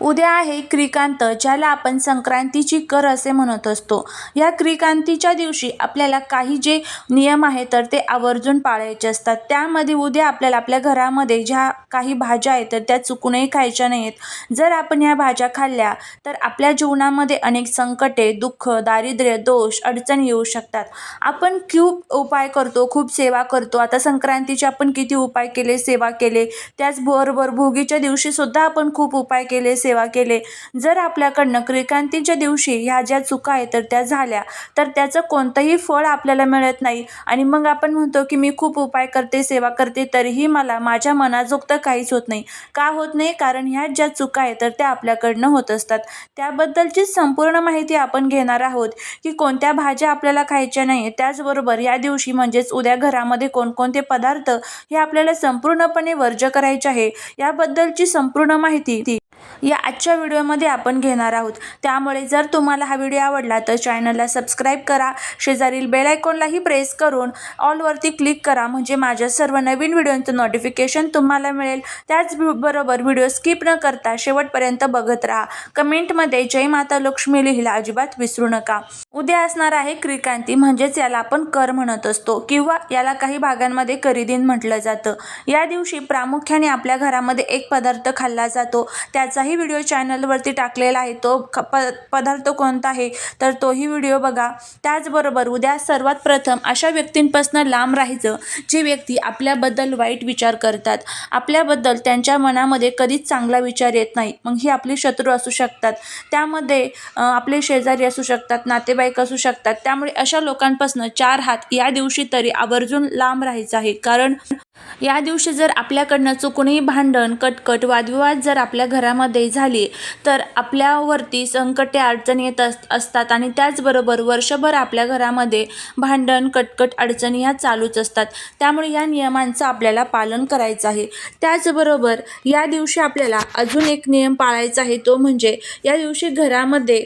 उद्या आहे क्रिकांत ज्याला आपण संक्रांतीची कर असे म्हणत असतो. या क्रिकांतीच्या दिवशी आपल्याला काही जे नियम आहे तर ते आवर्जून पाळायचे असतात. त्यामध्ये उद्या आपल्याला आपल्या घरामध्ये ज्या काही भाज्या आहेत तर त्या चुकूनही खायच्या नाहीत. जर आपण या भाज्या खाल्ल्या तर आपल्या जीवनामध्ये अनेक संकटे दुःख दारिद्र्य दोष अडचणी येऊ शकतात. आपण खूप उपाय करतो खूप सेवा करतो. आता संक्रांतीचे आपण किती उपाय केले सेवा केले. त्याचबरोबर भोगीच्या दिवशीसुद्धा आपण खूप उपाय केले सेवा सेवा केले. जर आपल्याकडनं क्रिकांतीच्या दिवशी ह्या ज्या चुका आहेत तर त्या झाल्या तर त्याचं कोणतंही फळ आपल्याला मिळत नाही. आणि मग आपण म्हणतो की मी खूप उपाय करते सेवा करते तरीही मला माझ्या मनाजोगतं काहीच होत नाही. का होत नाही? कारण ह्या ज्या चुका आहेत तर त्या आपल्याकडनं होत असतात. त्याबद्दलची संपूर्ण माहिती आपण घेणार आहोत की कोणत्या भाज्या आपल्याला खायच्या नाही त्याचबरोबर या दिवशी म्हणजेच उद्या घरामध्ये कोणकोणते पदार्थ हे आपल्याला संपूर्णपणे वर्ज करायचे आहे याबद्दलची संपूर्ण माहिती या आजच्या व्हिडिओमध्ये आपण घेणार आहोत. त्यामुळे जर तुम्हाला हा व्हिडिओ आवडला तर चॅनलला सबस्क्राईब करा. शेजारील बेल आयकॉनलाही प्रेस करून ऑलवरती क्लिक करा. म्हणजे माझ्या सर्व नवीन व्हिडिओंचं नोटिफिकेशन तुम्हाला मिळेल. त्याचबरोबर व्हिडिओ स्किप न करता शेवटपर्यंत बघत राहा. कमेंटमध्ये जय माता लक्ष्मी लिहिला अजिबात विसरू नका. उद्या असणार आहे क्रिकांती. म्हणजेच याला आपण कर म्हणत असतो किंवा याला काही भागांमध्ये करीदिन म्हटलं जातं. या दिवशी प्रामुख्याने आपल्या घरामध्ये एक पदार्थ खाल्ला जातो. त्या त्याचाही व्हिडिओ चॅनलवरती टाकलेला आहे तो ख प पदार्थ कोणता आहे तर तोही व्हिडिओ बघा. त्याचबरोबर उद्या सर्वात प्रथम अशा व्यक्तींपासून लांब राहायचं जे व्यक्ती आपल्याबद्दल वाईट विचार करतात. आपल्याबद्दल त्यांच्या मनामध्ये कधीच चांगला विचार येत नाही. मग ही आपली शत्रू असू शकतात. त्यामध्ये आपले शेजारी असू शकतात नातेवाईक असू शकतात. त्यामुळे अशा लोकांपासून चार हात या दिवशी तरी आवर्जून लांब राहायचं आहे. कारण या दिवशी जर आपल्याकडनं चुकूनही भांडण कटकट वादविवाद जर आपल्या घरामध्ये झाले तर आपल्यावरती संकटे अडचणी येत अस असतात आणि त्याचबरोबर वर्षभर आपल्या घरामध्ये भांडण कटकट अडचणी ह्या चालूच असतात. त्यामुळे या नियमांचं आपल्याला पालन करायचं आहे. त्याचबरोबर या दिवशी आपल्याला अजून एक नियम पाळायचा आहे तो म्हणजे या दिवशी घरामध्ये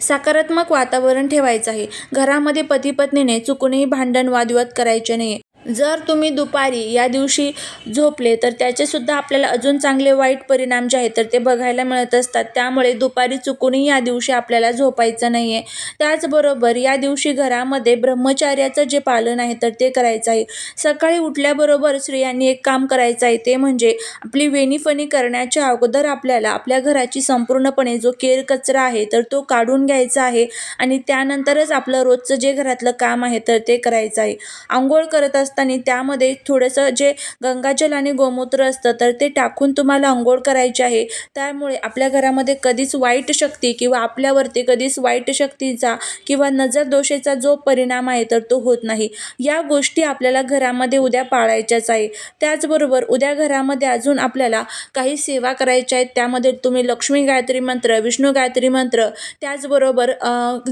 सकारात्मक वातावरण ठेवायचं आहे. घरामध्ये पती पत्नीने चुकूनही भांडण वादविवाद करायचे नाही जर तुम्ही दुपारी या दिवशी झोपले तर त्याचेसुद्धा आपल्याला अजून चांगले वाईट परिणाम जे आहेत तर ते बघायला मिळत असतात. त्यामुळे दुपारी चुकूनही या दिवशी आपल्याला झोपायचं नाही आहे त्याचबरोबर या दिवशी घरामध्ये ब्रह्मचार्याचं जे पालन आहे तर ते करायचं आहे. सकाळी उठल्याबरोबर स्त्रियांनी एक काम करायचं आहे ते म्हणजे आपली वेणीफणी करण्याच्या अगोदर आपल्याला आपल्या घराची संपूर्णपणे जो केर कचरा आहे तर तो काढून घ्यायचा आहे आणि त्यानंतरच आपलं रोजचं जे घरातलं काम आहे तर ते करायचं आहे. आंघोळ करत असताना त्यामध्ये थोडंसं जे गंगाजल आणि गोमूत्र असतं तर ते टाकून तुम्हाला अंघोळ करायची आहे. त्यामुळे आपल्या घरामध्ये कधीच वाईट शक्ती किंवा आपल्यावरती कधीच वाईट शक्तीचा किंवा नजर दोषेचा जो परिणाम आहे तर तो होत नाही. या गोष्टी आपल्याला घरामध्ये उद्या पाळायच्याच आहे. त्याचबरोबर उद्या घरामध्ये अजून आपल्याला काही सेवा करायच्या आहेत. त्यामध्ये तुम्ही लक्ष्मी गायत्री मंत्र विष्णू गायत्री मंत्र त्याचबरोबर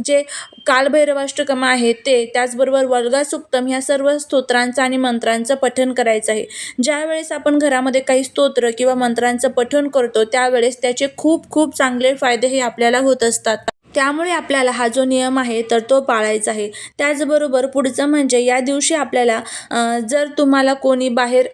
जे कालभैरवाष्टकम आहे ते त्याचबरोबर वल्गासुक्तम ह्या सर्व स्तोत्रां स्तोत्रांचं आणि मंत्रांचं पठण करायचं आहे. ज्यावेळेस आपण घरामध्ये काही स्तोत्र किंवा मंत्रांचं पठण करतो त्यावेळेस त्याचे खूप खूप चांगले फायदे हे आपल्याला होत असतात. त्यामुळे आपल्याला हा जो नियम आहे तर तो पाळायचा आहे. त्याचबरोबर पुढचं म्हणजे या दिवशी आपल्याला जर तुम्हाला कोणी बाहेर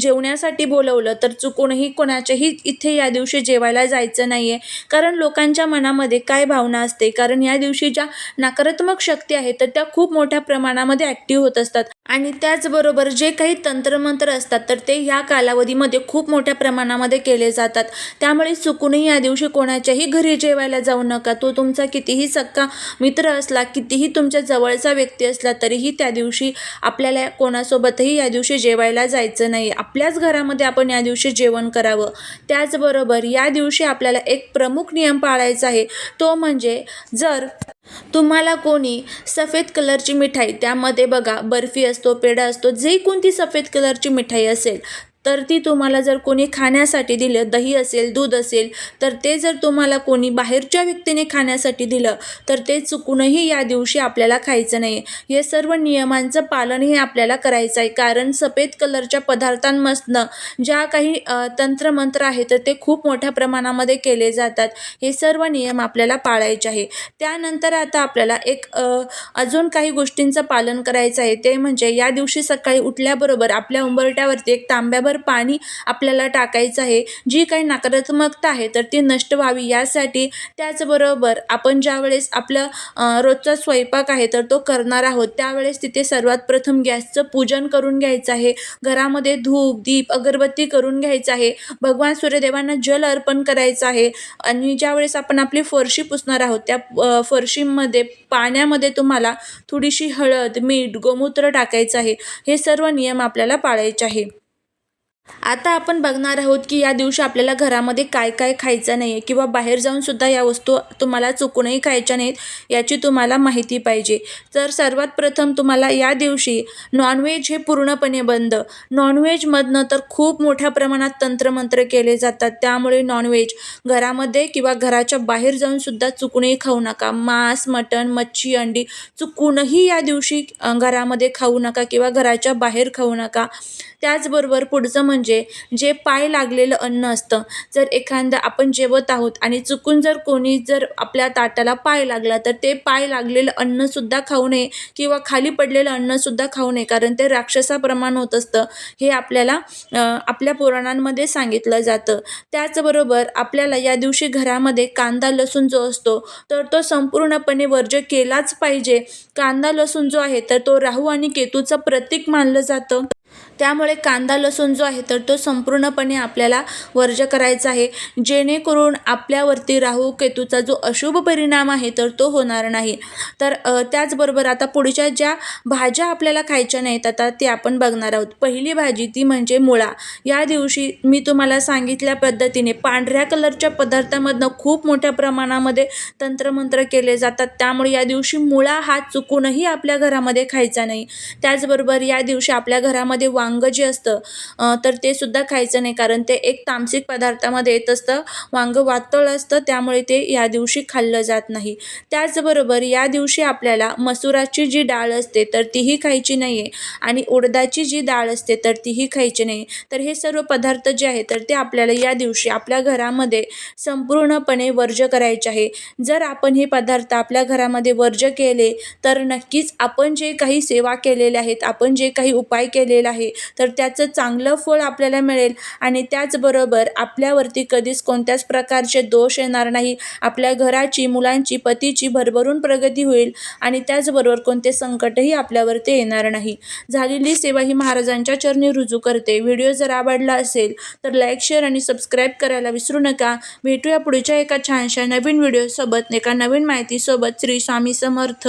जेवण्यासाठी बोलवलं तर चुकूनही कोणाच्याही इथे या दिवशी जेवायला जायचं नाही आहे कारण लोकांच्या मनामध्ये काय भावना असते? कारण या दिवशी ज्या नकारात्मक शक्ती आहेत तर त्या खूप मोठ्या प्रमाणामध्ये ॲक्टिव्ह होत असतात. आणि त्याचबरोबर जे काही तंत्रमंत्र असतात तर ते ह्या कालावधीमध्ये खूप मोठ्या प्रमाणामध्ये केले जातात. त्यामुळे चुकूनही या दिवशी कोणाच्याही घरी जेवायला जाऊ नका. तो तुमचा कितीही सक्का मित्र असला कितीही तुमच्या जवळचा व्यक्ती असला तरीही त्या दिवशी आपल्याला कोणासोबतही या दिवशी जेवायला जायचं नाही. आपल्याच घरामध्ये आपण या दिवशी जेवण करावं. त्याचबरोबर या दिवशी आपल्याला एक प्रमुख नियम पाळायचा आहे. तो म्हणजे जर तुम्हाला कोणी सफेद कलरची मिठाई त्यामध्ये बघा बर्फी असतो पेढा असतो जे कोणती सफेद कलरची मिठाई असेल तर ती तुम्हाला जर कोणी खाण्यासाठी दिलं दही असेल दूध असेल तर ते जर तुम्हाला कोणी बाहेरच्या व्यक्तीने खाण्यासाठी दिलं तर ते चुकूनही या दिवशी आपल्याला खायचं नाही. हे सर्व नियमांचं पालन हे आपल्याला करायचं आहे. कारण सफेद कलरच्या पदार्थांमधनं ज्या काही तंत्रमंत्र आहे तर ते खूप मोठ्या प्रमाणामध्ये केले जातात. हे सर्व नियम आपल्याला पाळायचे आहे. त्यानंतर आता आपल्याला एक अजून काही गोष्टींचं पालन करायचं आहे. ते म्हणजे या दिवशी सकाळी उठल्याबरोबर आपल्या उंबरट्यावरती एक तांब्याभर पाणी आपल्याला टाकायचं आहे. जी काही नकारात्मकता आहे तर ती नष्ट व्हावी. यासाठी त्याचबरोबर आपण ज्यावेळेस आपलं रोजचा स्वयंपाक आहे तर तो करणार आहोत. त्यावेळेस तिथे सर्वात प्रथम गॅसचं पूजन करून घ्यायचं आहे. घरामध्ये धूप दीप अगरबत्ती करून घ्यायचं आहे. भगवान सूर्यदेवांना जल अर्पण करायचं आहे. आणि ज्यावेळेस आपण आपली फरशी पुसणार आहोत त्या फरशीमध्ये पाण्यामध्ये तुम्हाला थोडीशी हळद मीठ गोमूत्र टाकायचं आहे. हे सर्व नियम आपल्याला पाळायचे आहे. आता आपण बघणार आहोत की या दिवशी आपल्याला घरामध्ये काय काय खायचं नाही आहे किंवा बाहेर जाऊन सुद्धा या वस्तू तुम्हाला चुकूनही खायच्या नाहीत याची तुम्हाला माहिती पाहिजे. तर सर्वात प्रथम तुम्हाला या दिवशी नॉनव्हेज हे पूर्णपणे बंद. नॉनव्हेजमधनं तर खूप मोठ्या प्रमाणात तंत्रमंत्र केले जातात. त्यामुळे नॉनव्हेज घरामध्ये किंवा घराच्या बाहेर जाऊन सुद्धा चुकूनही खाऊ नका. मांस मटण मच्छी अंडी चुकूनही या दिवशी घरामध्ये खाऊ नका किंवा घराच्या बाहेर खाऊ नका. त्याचबरोबर पुढचं म्हणजे म्हणजे जे पाय लागलेलं अन्न असतं. जर एखादं आपण जेवत आहोत आणि चुकून जर कोणी जर आपल्या ताटाला पाय लागला तर ते पाय लागलेलं अन्नसुद्धा खाऊ नये किंवा खाली पडलेलं अन्नसुद्धा खाऊ नये कारण ते राक्षसाप्रमाण होत असतं. हे आपल्याला आपल्या पुराणांमध्ये सांगितलं जातं. त्याचबरोबर आपल्याला या दिवशी घरामध्ये कांदा लसूण जो असतो तर तो संपूर्णपणे वर्ज्य केलाच पाहिजे. कांदा लसूण जो आहे तर तो राहू आणि केतूचं प्रतीक मानलं जातं. त्यामुळे कांदा लसूण जो आहे तर तो संपूर्णपणे आपल्याला वर्ज करायचा आहे. जेणेकरून आपल्यावरती राहू केतूचा जो अशुभ परिणाम आहे तर तो होणार नाही. तर त्याचबरोबर आता पुढच्या ज्या भाज्या आपल्याला खायच्या नाहीत आता ते आपण बघणार आहोत. पहिली भाजी ती म्हणजे मुळा. या दिवशी मी तुम्हाला सांगितल्या पद्धतीने पांढऱ्या कलरच्या पदार्थामधनं खूप मोठ्या प्रमाणामध्ये तंत्रमंत्र केले जातात. त्यामुळे या दिवशी मुळा हा चुकूनही आपल्या घरामध्ये खायचा नाही. त्याचबरोबर या दिवशी आपल्या घरामध्ये वांगं जे असतं तर तर ते सुद्धा खायचं नाही कारण ते एक तामसिक पदार्थामध्ये येत असतं वांगं वातळ असतं त्यामुळे ते या दिवशी खाल्लं जात नाही. त्याचबरोबर या दिवशी आपल्याला मसुराची जी डाळ असते तर तीही खायची नाही आहे आणि उडदाची जी डाळ असते तर तीही खायची नाही तर हे सर्व पदार्थ जे आहे तर ते आपल्याला या दिवशी आपल्या घरामध्ये संपूर्णपणे वर्ज्य करायचे आहे. जर आपण हे पदार्थ आपल्या घरामध्ये वर्ज्य केले तर नक्कीच आपण जे काही सेवा केलेल्या आहेत आपण जे काही उपाय केलेला आहे तर त्याचं चांगलं फळ आपल्याला मिळेल. आणि त्याचबरोबर आपल्यावरती कधीच कोणत्याच प्रकारचे दोष येणार नाही. आपल्या घराची मुलांची पतीची भरभरून प्रगती होईल. आणि त्याचबरोबर कोणते संकटही आपल्यावरती येणार नाही. झालेली सेवा ही महाराजांच्या चरणी रुजू करते. व्हिडिओ जर आवडला असेल तर लाईक शेअर आणि सबस्क्राईब करायला विसरू नका. भेटूया पुढच्या एका छानशा नवीन व्हिडिओसोबत. एका नवीन माहितीसोबत. श्री स्वामी समर्थ.